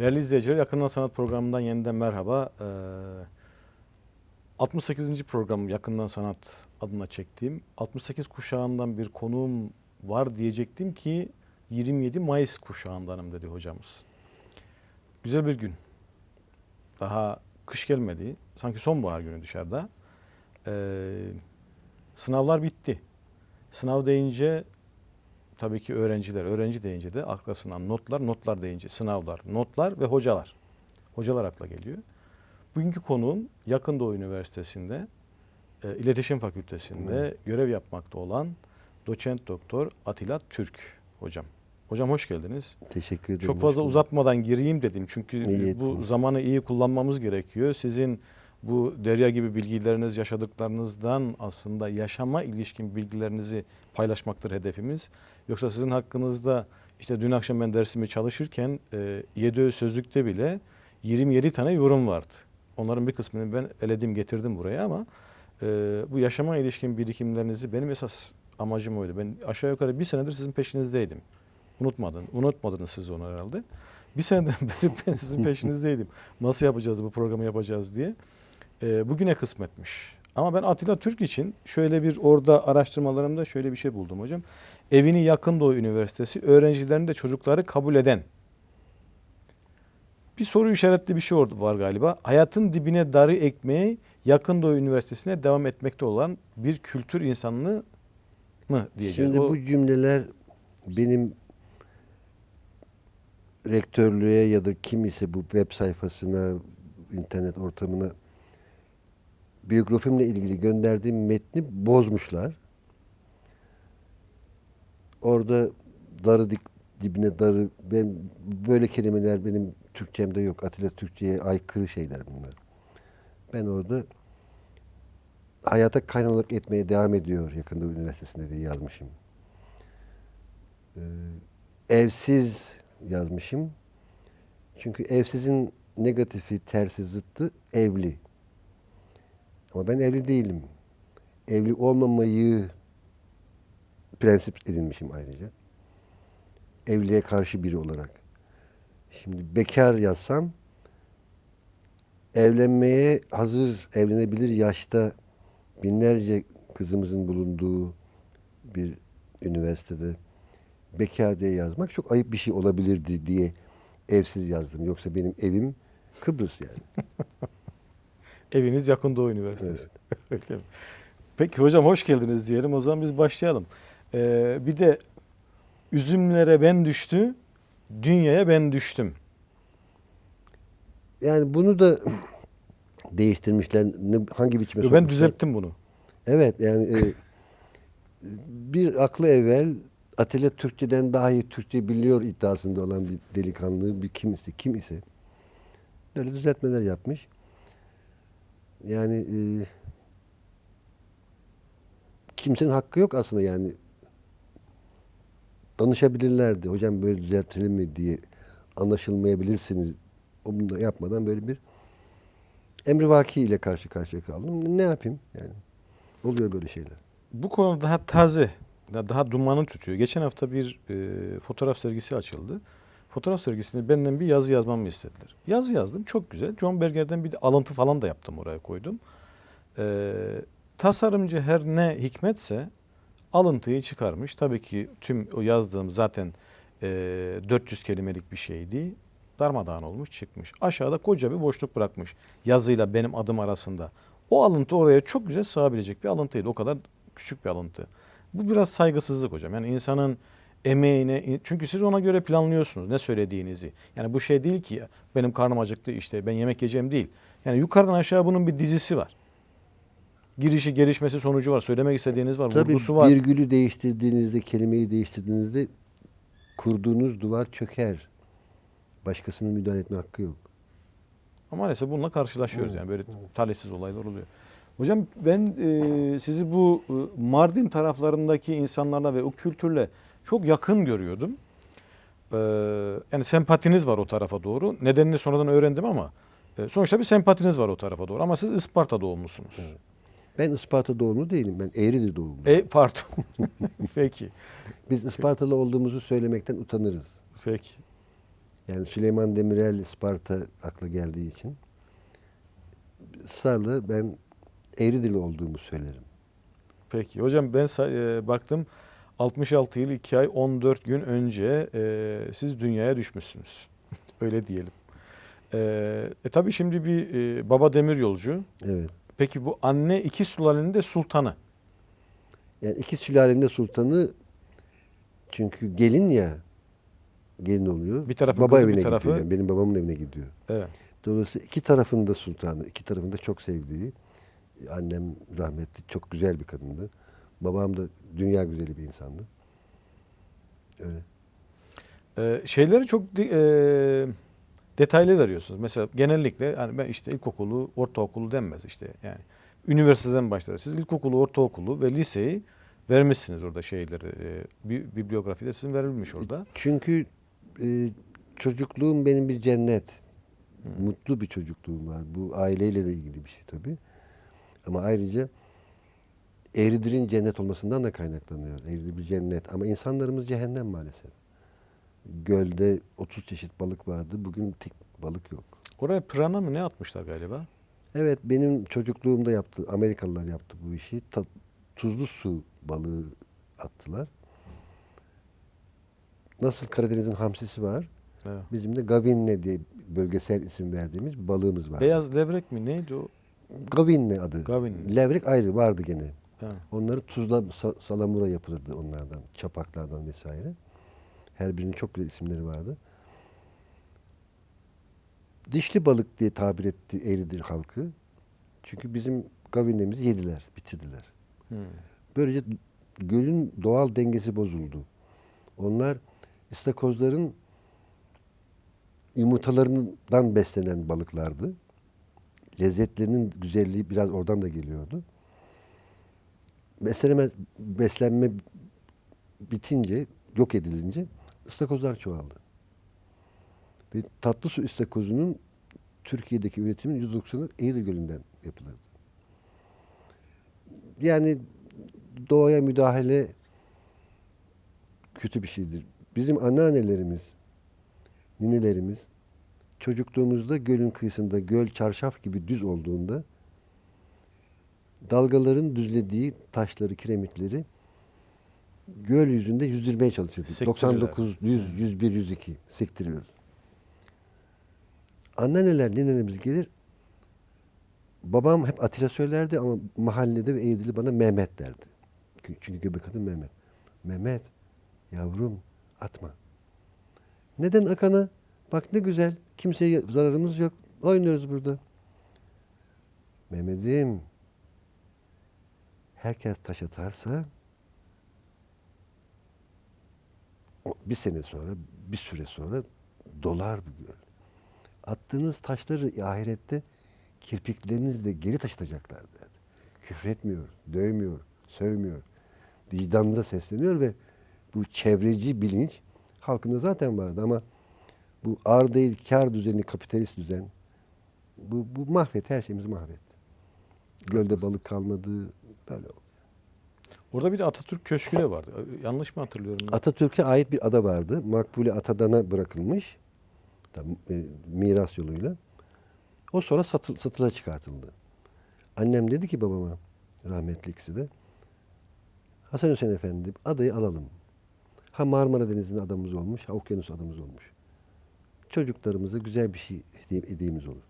Değerli izleyiciler, Yakından Sanat programından yeniden merhaba. Ee, 68. program Yakından Sanat adına çektiğim 68 kuşağından bir konuğum var diyecektim ki 27 Mayıs kuşağındanım dedi hocamız. Güzel bir gün. Daha kış gelmedi. Sanki sonbahar günü dışarıda. Ee, sınavlar bitti. Sınav deyince tabii ki öğrenciler, öğrenci deyince de arkasından notlar, notlar deyince sınavlar, notlar ve hocalar. Hocalar akla geliyor. Bugünkü konuğum Yakın Doğu Üniversitesi'nde e, İletişim Fakültesi'nde Evet. görev yapmakta olan doçent doktor Atilla Türk hocam. Hocam hoş geldiniz. Teşekkür ederim. Çok fazla uzatmadan gireyim dedim. Çünkü İyi bu ettiniz. zamanı iyi kullanmamız gerekiyor. Sizin bu derya gibi bilgileriniz, yaşadıklarınızdan aslında yaşama ilişkin bilgilerinizi paylaşmaktır hedefimiz. Yoksa sizin hakkınızda işte dün akşam ben dersimi çalışırken e, YDÖ sözlükte bile 27 tane yorum vardı. Onların bir kısmını ben eledim getirdim buraya ama e, bu yaşama ilişkin birikimlerinizi benim esas amacım oydu. Ben aşağı yukarı bir senedir sizin peşinizdeydim. Unutmadın, unutmadınız siz onu herhalde. Bir seneden beri ben sizin peşinizdeydim. Nasıl yapacağız bu programı yapacağız diye. E, bugüne kısmetmiş. Ama ben Atilla Türk için şöyle bir orada araştırmalarımda şöyle bir şey buldum hocam. Evini Yakın Doğu Üniversitesi öğrencilerini de çocukları kabul eden bir soru işaretli bir şey var galiba. Hayatın dibine darı ekmeği Yakın Doğu Üniversitesi'ne devam etmekte olan bir kültür insanlığı mı diyeceğiz. Şimdi O- bu cümleler benim rektörlüğe ya da kim ise bu web sayfasına, internet ortamına biyografimle ilgili gönderdiğim metni bozmuşlar. Orada darı dik, dibine darı ben böyle kelimeler benim Türkçemde yok. Atilla Türkçe'ye aykırı şeyler bunlar. Ben orada hayata kaynalık etmeye devam ediyor yakında üniversitesinde diye yazmışım. Ee, evsiz yazmışım. Çünkü evsizin negatifi, tersi, zıttı evli. Ama ben evli değilim. Evli olmamayı prensip edinmişim ayrıca. Evliliğe karşı biri olarak. Şimdi bekar yazsam evlenmeye hazır, evlenebilir yaşta binlerce kızımızın bulunduğu bir üniversitede bekar diye yazmak çok ayıp bir şey olabilirdi diye evsiz yazdım. Yoksa benim evim Kıbrıs yani. Eviniz Yakın Doğu Üniversitesi. Öyle mi? Peki hocam hoş geldiniz diyelim. O zaman biz başlayalım. Ee, bir de üzümlere ben düştü, dünyaya ben düştüm. Yani bunu da değiştirmişler. Ne- hangi biçime ben sokmuşlar? düzelttim bunu. Evet yani e, bir aklı evvel Atilla Türkçeden daha iyi Türkçe biliyor iddiasında olan bir delikanlı bir kim ise kim ise böyle düzeltmeler yapmış. Yani e, kimsenin hakkı yok aslında yani danışabilirlerdi. Hocam böyle düzeltelim mi diye anlaşılmayabilirsiniz. Onu da yapmadan böyle bir emrivaki ile karşı karşıya kaldım. Ne yapayım yani? Oluyor böyle şeyler. Bu konu daha taze, daha dumanı tutuyor. Geçen hafta bir e, fotoğraf sergisi açıldı. Fotoğraf sergisinde benden bir yazı yazmamı istediler. Yazı yazdım, çok güzel. John Berger'den bir alıntı falan da yaptım oraya koydum. E, tasarımcı her ne hikmetse alıntıyı çıkarmış. Tabii ki tüm o yazdığım zaten e, 400 kelimelik bir şeydi. Darmadağın olmuş çıkmış. Aşağıda koca bir boşluk bırakmış yazıyla benim adım arasında. O alıntı oraya çok güzel sığabilecek bir alıntıydı. O kadar küçük bir alıntı. Bu biraz saygısızlık hocam. Yani insanın emeğine çünkü siz ona göre planlıyorsunuz ne söylediğinizi. Yani bu şey değil ki benim karnım acıktı işte ben yemek yiyeceğim değil. Yani yukarıdan aşağı bunun bir dizisi var. Girişi, gelişmesi, sonucu var. Söylemek istediğiniz var, Tabii vurgusu var. virgülü değiştirdiğinizde, kelimeyi değiştirdiğinizde kurduğunuz duvar çöker. Başkasının müdahale etme hakkı yok. Ama maalesef bununla karşılaşıyoruz yani böyle talihsiz olaylar oluyor. Hocam ben e, sizi bu e, Mardin taraflarındaki insanlarla ve o kültürle çok yakın görüyordum. E, yani sempatiniz var o tarafa doğru. Nedenini sonradan öğrendim ama e, sonuçta bir sempatiniz var o tarafa doğru. Ama siz Isparta doğumlusunuz. Ben Isparta doğumlu değilim. Ben Eğrili doğumluyum. E pardon. peki. Biz Ispartalı olduğumuzu söylemekten utanırız. Peki. Yani Süleyman Demirel Isparta akla geldiği için ısrarla ben Eğridili olduğumu söylerim. Peki hocam ben e, baktım 66 yıl 2 ay 14 gün önce e, siz dünyaya düşmüşsünüz. Öyle diyelim. E, e tabii şimdi bir e, baba demir yolcu. Evet. Peki bu anne iki sulalenin de sultanı. Yani iki sülalenin de sultanı çünkü gelin ya gelin oluyor. Bir tarafı Baba bir evine tarafı- gidiyor. Yani benim babamın evine gidiyor. Evet. Dolayısıyla iki tarafında sultanı, iki tarafında çok sevdiği. Annem rahmetli çok güzel bir kadındı. Babam da dünya güzeli bir insandı. Öyle. E, şeyleri çok e, detaylı veriyorsunuz. Mesela genellikle hani ben işte ilkokulu, ortaokulu denmez işte yani. Üniversiteden başlar. Siz ilkokulu, ortaokulu ve liseyi vermişsiniz orada şeyleri. E, bibliografide sizin verilmiş orada. Çünkü e, çocukluğum benim bir cennet. Mutlu bir çocukluğum var. Bu aileyle de ilgili bir şey tabii. Ama ayrıca Eğridir'in cennet olmasından da kaynaklanıyor. Eğridir bir cennet. Ama insanlarımız cehennem maalesef. Gölde 30 çeşit balık vardı. Bugün tek balık yok. Oraya prana mı ne atmışlar galiba? Evet benim çocukluğumda yaptı. Amerikalılar yaptı bu işi. Ta- tuzlu su balığı attılar. Nasıl Karadeniz'in hamsisi var. Evet. Bizim de gavinne diye bölgesel isim verdiğimiz bir balığımız var. Beyaz levrek mi neydi o? Gavinne adı. Gavinne. Levrek ayrı vardı gene. Ha. Onları tuzla sa- salamura yapılırdı onlardan. Çapaklardan vesaire. Her birinin çok güzel isimleri vardı. Dişli balık diye tabir etti Eğridir halkı. Çünkü bizim gavinnemizi yediler, bitirdiler. Hmm. Böylece gölün doğal dengesi bozuldu. Onlar istakozların yumurtalarından beslenen balıklardı. Lezzetlerinin güzelliği biraz oradan da geliyordu. Beslenme, beslenme bitince, yok edilince ıstakozlar çoğaldı. Ve tatlı su ıstakozunun Türkiye'deki üretimin %90'ı Eğri Gölü'nden yapılırdı. Yani doğaya müdahale kötü bir şeydir. Bizim anneannelerimiz, ninelerimiz çocukluğumuzda gölün kıyısında göl çarşaf gibi düz olduğunda dalgaların düzlediği taşları, kiremitleri göl yüzünde yüzdürmeye. Sektirirler. 99, 100, 101, 102 sektiriyoruz. Anneanneler, ninelerimiz gelir Babam hep Atilla söylerdi ama mahallede ve Eğdili bana Mehmet derdi. Çünkü- göbek adım Mehmet. Mehmet, yavrum atma. Neden Akan'a? Bak ne güzel. Kimseye zararımız yok. Oynuyoruz burada. Mehmet'im, herkes taş atarsa bir sene sonra, bir süre sonra dolar bu göl. Attığınız taşları ahirette kirpiklerinizle geri taşıtacaklar derdi. Küfretmiyor, dövmüyor, sövmüyor. Vicdanınıza sesleniyor ve bu çevreci bilinç halkımda zaten vardı ama bu ar değil kar düzeni, kapitalist düzen bu, bu mahvet, her şeyimizi mahvetti. Gölde balık kalmadı, böyle oldu. Orada bir de Atatürk Köşkü de vardı. Yanlış mı hatırlıyorum? ben? Atatürk'e ait bir ada vardı. Makbule Atadan'a bırakılmış. E, miras yoluyla. O sonra satıl, satıla çıkartıldı. Annem dedi ki babama, rahmetli ikisi de, Hasan Hüseyin Efendi adayı alalım. Ha Marmara Denizi'nde adamımız olmuş, ha okyanus adamımız olmuş. Çocuklarımıza güzel bir şey hediye, hediyemiz olur.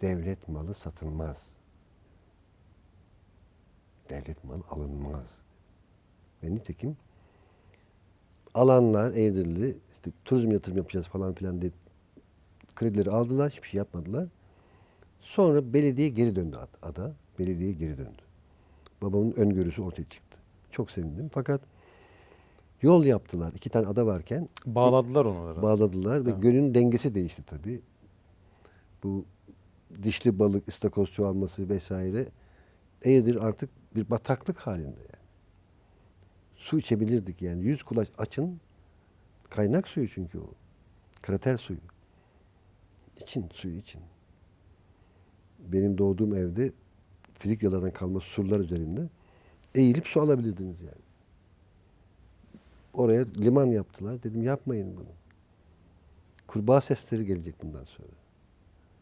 Devlet malı satılmaz. Devlet malı alınmaz. Ve nitekim alanlar Eğdirli, işte turizm yatırım yapacağız falan filan diye kredileri aldılar, hiçbir şey yapmadılar. Sonra belediye geri döndü ad- ada. Belediye geri döndü. Babamın öngörüsü ortaya çıktı. Çok sevindim. Fakat yol yaptılar. İki tane ada varken Bağladılar orada. bağladılar ve Evet. gölün dengesi değişti tabii. Bu dişli balık, istakoz çoğalması vesaire Eğirdir artık bir bataklık halinde yani. Su içebilirdik yani. Yüz kulaç açın. Kaynak suyu çünkü o. Krater suyu. İçin, suyu için. Benim doğduğum evde Frikyalardan kalma surlar üzerinde eğilip su alabilirdiniz yani. Oraya liman yaptılar. Dedim yapmayın bunu. Kurbağa sesleri gelecek bundan sonra.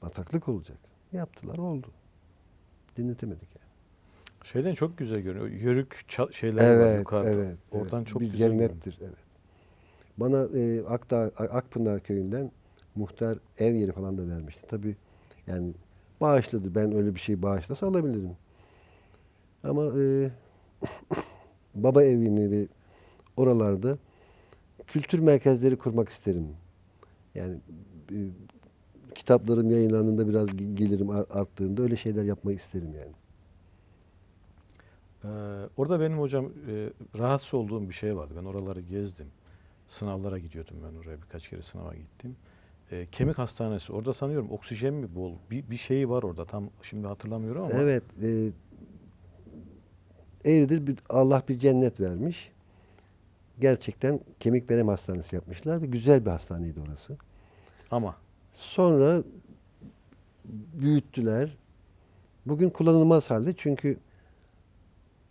Bataklık olacak. Yaptılar oldu. Dinletemedik yani. Şeyden çok güzel görünüyor. Yörük şeyler var Evet, yukarıda. evet. Oradan evet. çok bir güzel görünüyor. cennettir. Evet. Bana e, Akdağ, Akpınar köyünden muhtar ev yeri falan da vermişti. Tabii yani bağışladı. Ben öyle bir şey bağışlasa alabilirim. Ama e, baba evini ve oralarda kültür merkezleri kurmak isterim. Yani e, kitaplarım yayınlandığında biraz ge- gelirim ar- arttığında öyle şeyler yapmayı isterim yani. Ee, orada benim hocam e, rahatsız olduğum bir şey vardı. Ben oraları gezdim. Sınavlara gidiyordum ben oraya birkaç kere sınava gittim. Ee, kemik hastanesi. Orada sanıyorum oksijen mi bol? Bir, bir şeyi var orada. Tam şimdi hatırlamıyorum ama. Evet. E, Eğridir bir, Allah bir cennet vermiş. Gerçekten kemik verem hastanesi yapmışlar ve güzel bir hastaneydi orası. Ama Sonra büyüttüler. Bugün kullanılmaz halde çünkü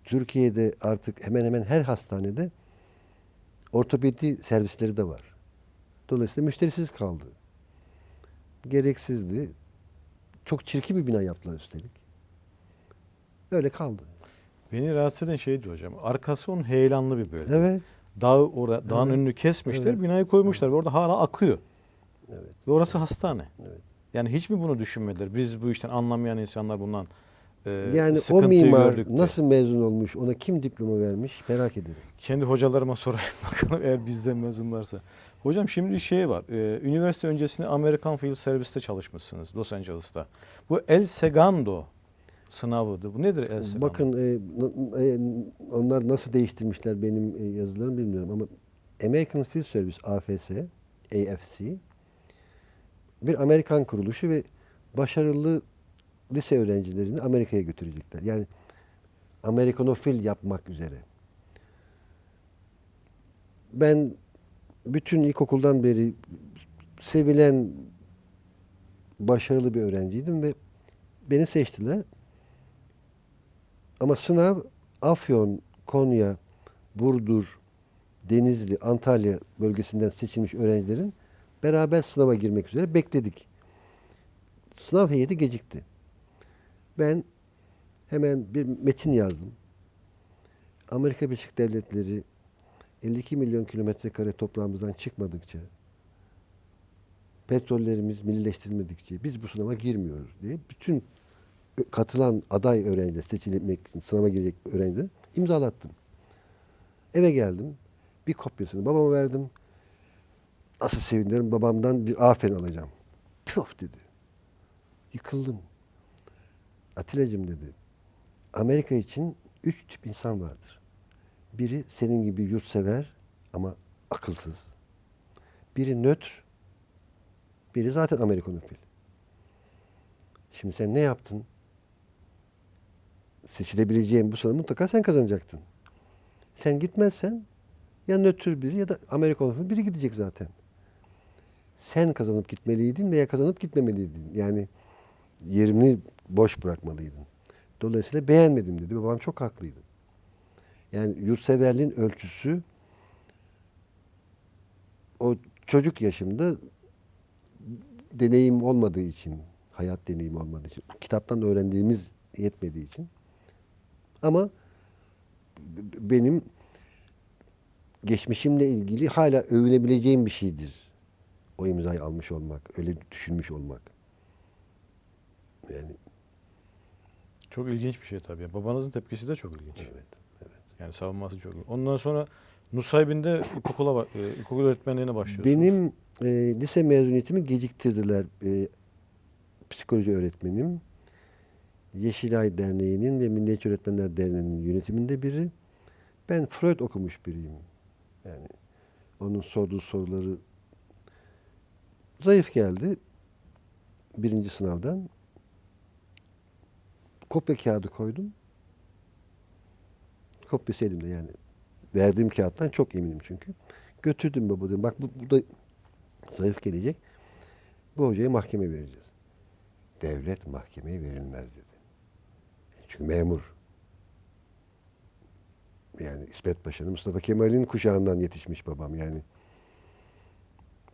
Türkiye'de artık hemen hemen her hastanede ortopedi servisleri de var. Dolayısıyla müşterisiz kaldı. Gereksizdi. Çok çirkin bir bina yaptılar üstelik. Öyle kaldı. beni rahatsız eden şeydi hocam. Arkası onun heyelanlı bir bölge. Evet. Dağı orada, dağın Evet. önünü kesmişler, Evet. binayı koymuşlar ve orada hala akıyor. Evet. Ve orası hastane. Evet. Yani hiç mi bunu düşünmediler? Biz bu işten anlamayan insanlar bundan e, Yani o sıkıntıyı mimar gördük de. nasıl mezun olmuş, ona kim diploma vermiş merak ederim. Kendi hocalarıma sorayım bakalım eğer bizden mezunlarsa. Hocam şimdi şey var. e, üniversite öncesinde American Field Service'te çalışmışsınız Los Angeles'ta. Bu El Segundo sınavıydı. Bu nedir El Segundo? Bakın e, n- e, onlar nasıl değiştirmişler benim e, yazılarımı bilmiyorum ama American Field Service AFS, AFC bir Amerikan kuruluşu ve başarılı lise öğrencilerini Amerika'ya götürecekler. Yani Amerikanofil yapmak üzere. Ben bütün ilkokuldan beri sevilen başarılı bir öğrenciydim ve beni seçtiler. Ama sınav Afyon, Konya, Burdur, Denizli, Antalya bölgesinden seçilmiş öğrencilerin beraber sınava girmek üzere bekledik. Sınav heyeti gecikti. Ben hemen bir metin yazdım. Amerika Birleşik Devletleri 52 milyon kilometre kare toprağımızdan çıkmadıkça, petrollerimiz millileştirilmedikçe biz bu sınava girmiyoruz diye bütün katılan aday öğrenciler, seçilmek için sınava girecek öğrenciler imzalattım. Eve geldim. Bir kopyasını babama verdim. Nasıl sevinirim babamdan bir aferin alacağım. Tüh dedi. Yıkıldım. Atilla'cığım dedi. Amerika için üç tip insan vardır. Biri senin gibi yurtsever ama akılsız. Biri nötr. Biri zaten Amerikanofil. Şimdi sen ne yaptın? Seçilebileceğin bu sınavı mutlaka sen kazanacaktın. Sen gitmezsen ya nötr biri ya da Amerikanofil biri gidecek zaten. Sen kazanıp gitmeliydin veya kazanıp gitmemeliydin. Yani yerini boş bırakmalıydın. Dolayısıyla beğenmedim dedi. Babam çok haklıydı. Yani yurtseverliğin ölçüsü o çocuk yaşımda deneyim olmadığı için, hayat deneyimi olmadığı için, kitaptan öğrendiğimiz yetmediği için ama benim geçmişimle ilgili hala övünebileceğim bir şeydir. O imzayı almış olmak, öyle düşünmüş olmak. Yani Çok ilginç bir şey tabii. Babanızın tepkisi de çok ilginç. evet. Yani savunması çok ilginç. Ondan sonra Nusaybin'de ilkokula, e, ilkokul öğretmenliğine başlıyorsunuz. Benim e, lise mezuniyetimi geciktirdiler. E, psikoloji öğretmenim. Yeşilay Derneği'nin ve Milliyetçi Öğretmenler Derneği'nin yönetiminde biri. Ben Freud okumuş biriyim. Yani onun sorduğu soruları zayıf geldi. Birinci sınavdan. Kopya kağıdı koydum. Kopyası elimde yani. Verdiğim kağıttan çok eminim çünkü. Götürdüm baba. Bak bu, bu da zayıf gelecek. Bu hocayı mahkeme vereceğiz. Devlet mahkemeye verilmez dedi. Çünkü memur. Yani İsmet Paşa'nın Mustafa Kemal'in kuşağından yetişmiş babam yani.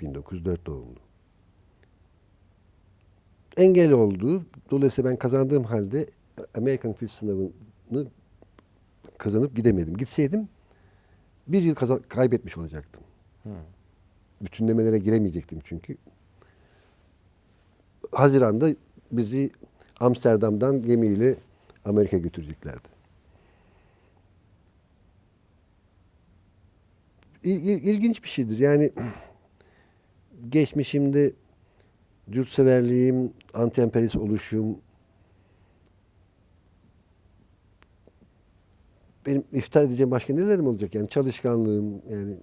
1904 doğumlu. engel oldu. Dolayısıyla ben kazandığım halde American Film sınavını kazanıp gidemedim. Gitseydim bir yıl kazan- kaybetmiş olacaktım. Hı. Bütünlemelere giremeyecektim çünkü. Haziran'da bizi Amsterdam'dan gemiyle Amerika götüreceklerdi. İl- il- ilginç bir şeydir. Yani geçmişimde yurtseverliğim, anti-emperyalist oluşum, benim iftar edeceğim başka nelerim olacak? Yani çalışkanlığım, yani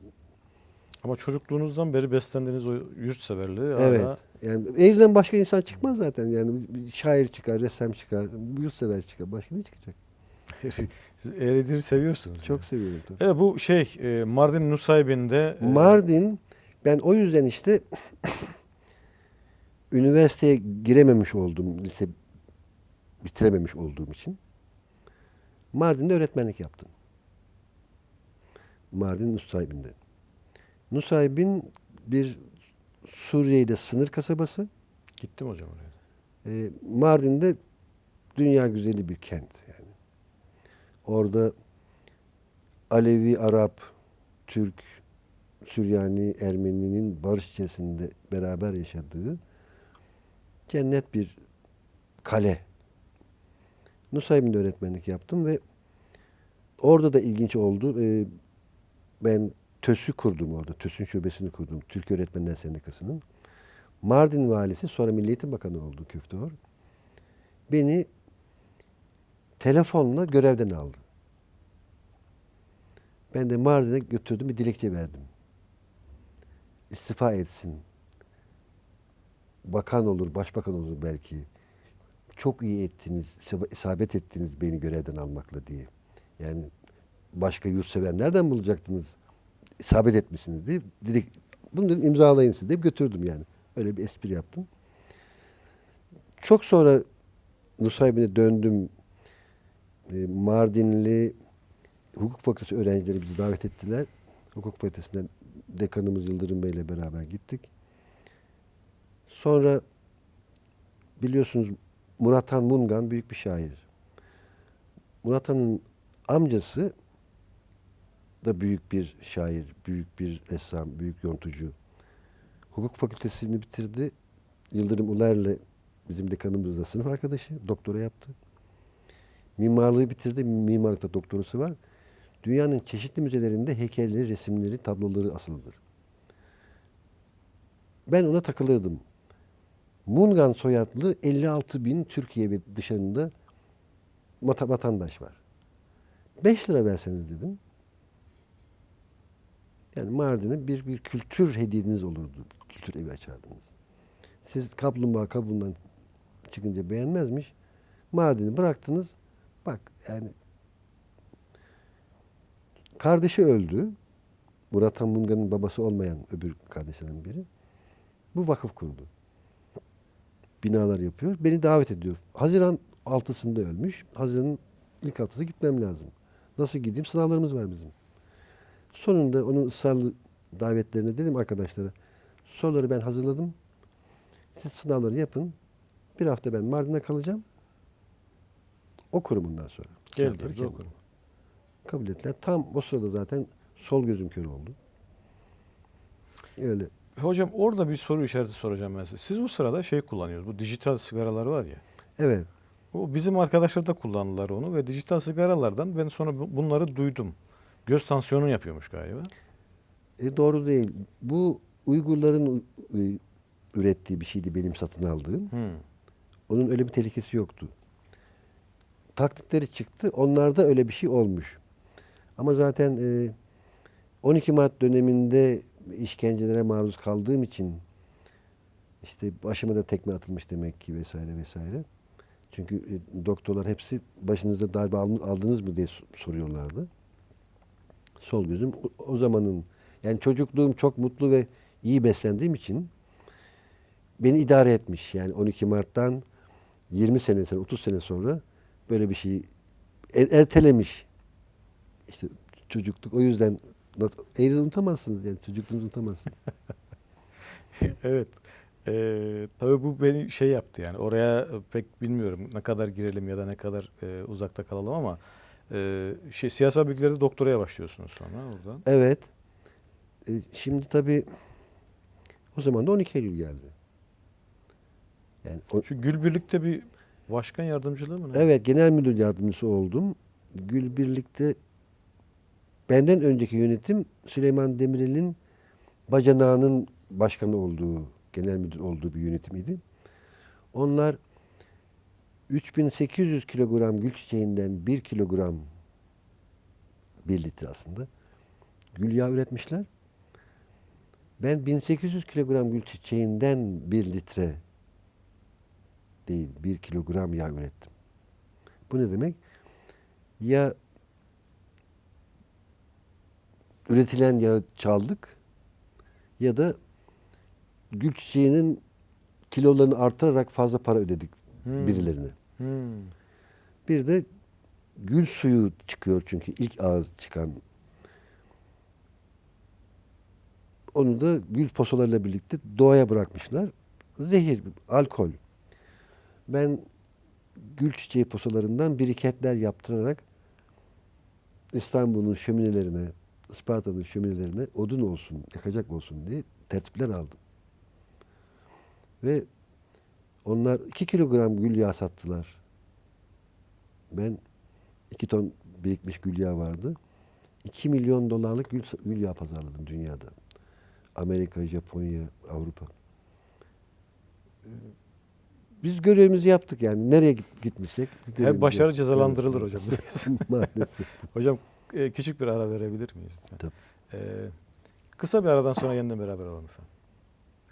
Ama çocukluğunuzdan beri beslendiğiniz o yurtseverliği Evet. hala Yani evden başka insan çıkmaz zaten. Yani bir şair çıkar, ressam çıkar, yurtsever çıkar. Başka ne çıkacak? siz eğretileri seviyorsunuz. Çok yani. seviyorum tabii. Evet bu şey e, Mardin Nusaybin'de e, Mardin, ben o yüzden işte üniversiteye girememiş oldum, lise bitirememiş olduğum için Mardin'de öğretmenlik yaptım. Mardin Nusaybin'de. Nusaybin bir Suriye ile sınır kasabası. gittim hocam oraya. E, Mardin'de dünya güzeli bir kent yani. Orada Alevi, Arap, Türk, Süryani, Ermeni'nin barış içerisinde beraber yaşadığı cennet bir kale. Nusaybin'de öğretmenlik yaptım ve orada da ilginç oldu. E, ben TÖS'ü kurdum orada. TÖS'ün şubesini kurdum. Türk Öğretmenler Sendikası'nın. Mardin valisi sonra Milli Eğitim Bakanı oldu Köftehor. Beni telefonla görevden aldı. Ben de Mardin'e götürdüm bir dilekçe verdim. İstifa etsin. Bakan olur, başbakan olur belki. Çok iyi ettiniz, isab- isabet ettiniz beni görevden almakla diye. Yani başka yurtsever nereden bulacaktınız? İsabet etmişsiniz diye. Direkt, bunu dedim imzalayın siz deyip götürdüm yani. Öyle bir espri yaptım. Çok sonra Nusaybin'e döndüm. E, Mardinli hukuk fakültesi öğrencileri bizi davet ettiler. Hukuk fakültesinden dekanımız Yıldırım Bey ile beraber gittik. Sonra biliyorsunuz Murat Han Mungan büyük bir şair. Murat Han'ın amcası da büyük bir şair, büyük bir ressam, büyük yontucu. Hukuk fakültesini bitirdi. Yıldırım Uler'le bizim dekanımız da sınıf arkadaşı. Doktora yaptı. Mimarlığı bitirdi. Mimarlıkta doktorası var. Dünyanın çeşitli müzelerinde heykelleri, resimleri, tabloları asılıdır. Ben ona takılırdım. Mungan soyadlı 56 bin Türkiye ve dışarında vata- vatandaş var. 5 lira verseniz dedim. Yani Mardin'e bir, bir kültür hediyeniz olurdu. Kültür evi açardınız. Siz kaplumbağa kabuğundan çıkınca beğenmezmiş. Mardin'i bıraktınız. Bak yani kardeşi öldü. Murat Han Mungan'ın babası olmayan öbür kardeşlerin biri. Bu vakıf kurdu. Binalar yapıyor. Beni davet ediyor. Haziran 6'sında ölmüş. Haziran'ın ilk haftada gitmem lazım. Nasıl gideyim? Sınavlarımız var bizim. Sonunda onun ısrarlı davetlerine dedim arkadaşlara. Soruları ben hazırladım. Siz sınavları yapın. Bir hafta ben Mardin'de kalacağım. Okurum bundan sonra. Kendim. okurum. Kabul ettiler. Tam o sırada zaten sol gözüm kör oldu. Öyle. Hocam orada bir soru işareti soracağım ben size. Siz o sırada şey kullanıyorsunuz. Bu dijital sigaralar var ya. Evet. O bizim arkadaşlar da kullandılar onu ve dijital sigaralardan ben sonra bu- bunları duydum. Göz tansiyonu yapıyormuş galiba. E, doğru değil. Bu Uygurların e, ürettiği bir şeydi benim satın aldığım. Hmm. Onun öyle bir tehlikesi yoktu. Taklitleri çıktı. Onlarda öyle bir şey olmuş. Ama zaten e, 12 Mart döneminde işkencelere maruz kaldığım için işte başıma da tekme atılmış demek ki vesaire vesaire. Çünkü e, doktorlar hepsi başınızda darbe aldın- aldınız mı diye so- soruyorlardı. Sol gözüm o, zamanın yani çocukluğum çok mutlu ve iyi beslendiğim için beni idare etmiş. Yani 12 Mart'tan 20 sene sonra 30 sene sonra böyle bir şeyi er- ertelemiş. İşte çocukluk o yüzden eğri unutamazsınız yani çocukluğunuzu unutamazsınız. evet. Ee, tabii bu beni şey yaptı yani oraya pek bilmiyorum ne kadar girelim ya da ne kadar e, uzakta kalalım ama e, şey siyasal bilgilerde doktoraya başlıyorsunuz sonra oradan. Evet. E, şimdi tabii o zaman da 12 Eylül geldi. Yani o- Şu Gülbirlik'te bir başkan yardımcılığı mı? ne? evet genel müdür yardımcısı oldum. Gül Birlik'te benden önceki yönetim Süleyman Demirel'in bacanağının başkanı olduğu, genel müdür olduğu bir yönetim idi. Onlar 3800 kilogram gül çiçeğinden 1 kilogram 1 litre aslında gül yağı üretmişler. Ben 1800 kilogram gül çiçeğinden 1 litre değil 1 kilogram yağ ürettim. Bu ne demek? Ya üretilen yağı çaldık ya da gül çiçeğinin kilolarını artırarak fazla para ödedik Hmm. birilerine. Hmm. Bir de gül suyu çıkıyor çünkü ilk ağız çıkan. Onu da gül posalarıyla birlikte doğaya bırakmışlar. Zehir, alkol. Ben gül çiçeği posalarından biriketler yaptırarak İstanbul'un şöminelerine, Isparta'nın şöminelerine odun olsun, yakacak olsun diye tertipler aldım. Ve onlar iki kilogram gül yağı sattılar. Ben iki ton birikmiş gül yağı vardı. 2 milyon dolarlık gül, gül yağı pazarladım dünyada. Amerika, Japonya, Avrupa. Biz görevimizi yaptık yani. Nereye git- gitmişsek. Her görevimizi başarı cezalandırılır hocam. Maalesef. hocam küçük bir ara verebilir miyiz? Tabii. E, kısa bir aradan sonra yeniden beraber olalım efendim.